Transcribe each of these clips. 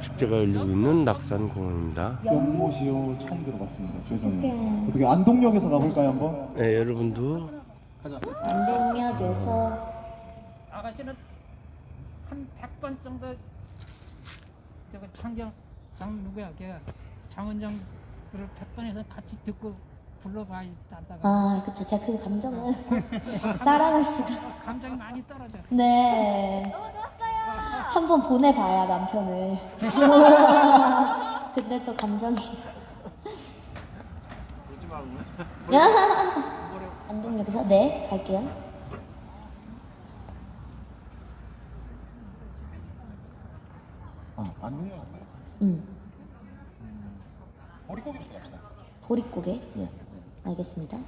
축제가 열리고 있는 낙산공원입니다. 연못이요. 처음 들어봤습니다. 죄송해요. 어떻게 안동역에서 가볼까요 한번? 네, 여러분도. 안동역에서 아가씨는 한 100번 정도 저거 창경 장 누구야? 걔 장은정을 100번에서 같이 듣고 불러봐야 한다가 아 그쵸. 제가 그 감정을 따라갈 수가. 감정이 많이 떨어져. 네 한 번 보내봐야 남편을 근데 또 감정이 안동역에서 네 갈게요 아 안동역 맞나요? 음 보리고기부터 갑시다. 보릿고개 네. 알겠습니다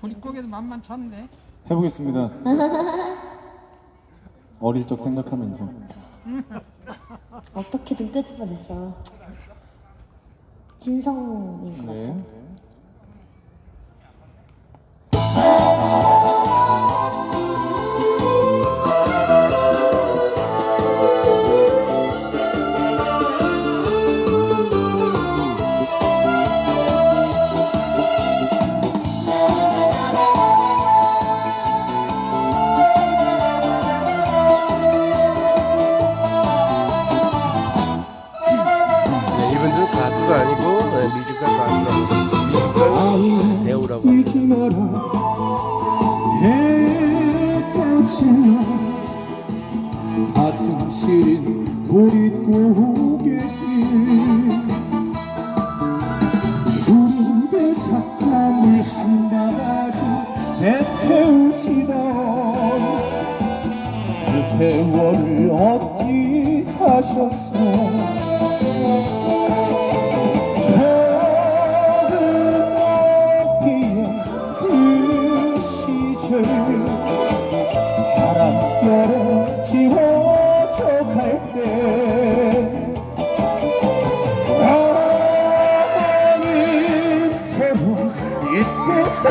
보릿고개도 만만찮은데 해보겠습니다. 어릴 적 생각하면서 어떻게든 끄집어냈어 진성님 같죠? 가슴 시린 보릿고개 주름배 작감을 한 바가지 내태우시던 그 세월을 어찌 높이의 그 시절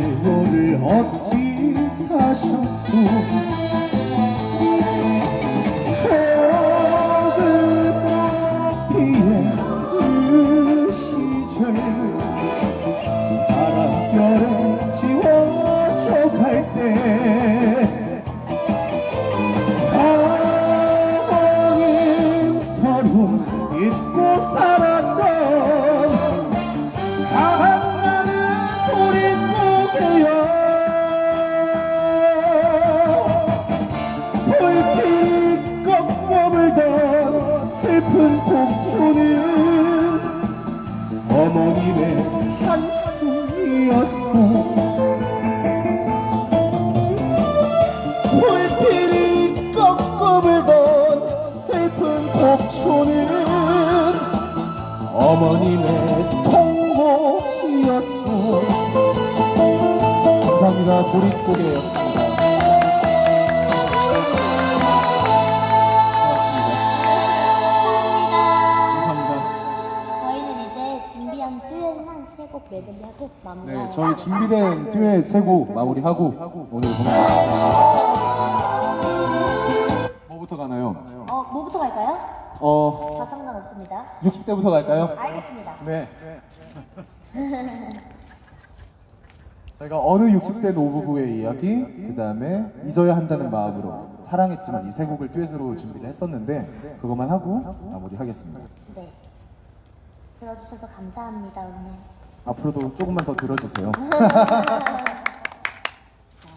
세월을 어찌 사셨소 한숨이었어. 불빛이 꺾어물던 슬픈 곡조는 어머님의 통곡이었어. 감사합니다. 보릿고개였습 듀엣만 세곡 메들리하고 마무리 네, 저희 준비된 듀엣 세곡 마무리하고 오늘 공연 뭐부터 가나요? 어 뭐부터 갈까요? 어, 다 상관없습니다 60대부터 갈까요? 알겠습니다 네. 저희가 어느 60대 노부부의 이야기, 그 다음에 잊어야 한다는 마음으로 사랑했지만 이 세 곡을 듀엣으로 준비를 했었는데 그것만 하고 마무리하겠습니다. 네. 들어주셔서 감사합니다 오늘. 앞으로도 조금만 더 들어주세요.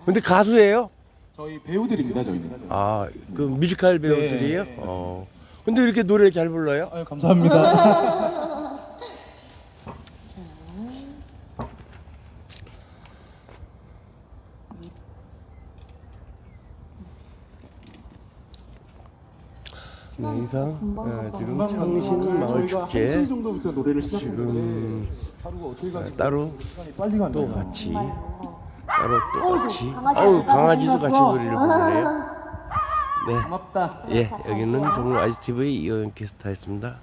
근데 가수예요? 저희 배우들입니다, 저희는. 아, 그 뮤지컬 배우들이에요? 네. 어. 근데 왜 이렇게 노래 잘 불러요? 아유, 감사합니다. 네, 이상 금방 어, 금방. 지금 청신 마을 축제 1시 정도부터 노래를 지금 하루가 어떻게 가지? 따로 빨리 간다. 또 같이 정말로. 따로 또 같이 강아지 내가 강아지도 같이 신났어. 노래를 부르네요. 네, 고맙다. 예 여기는 동물 아이스티브의 이호연 캐스터였습니다.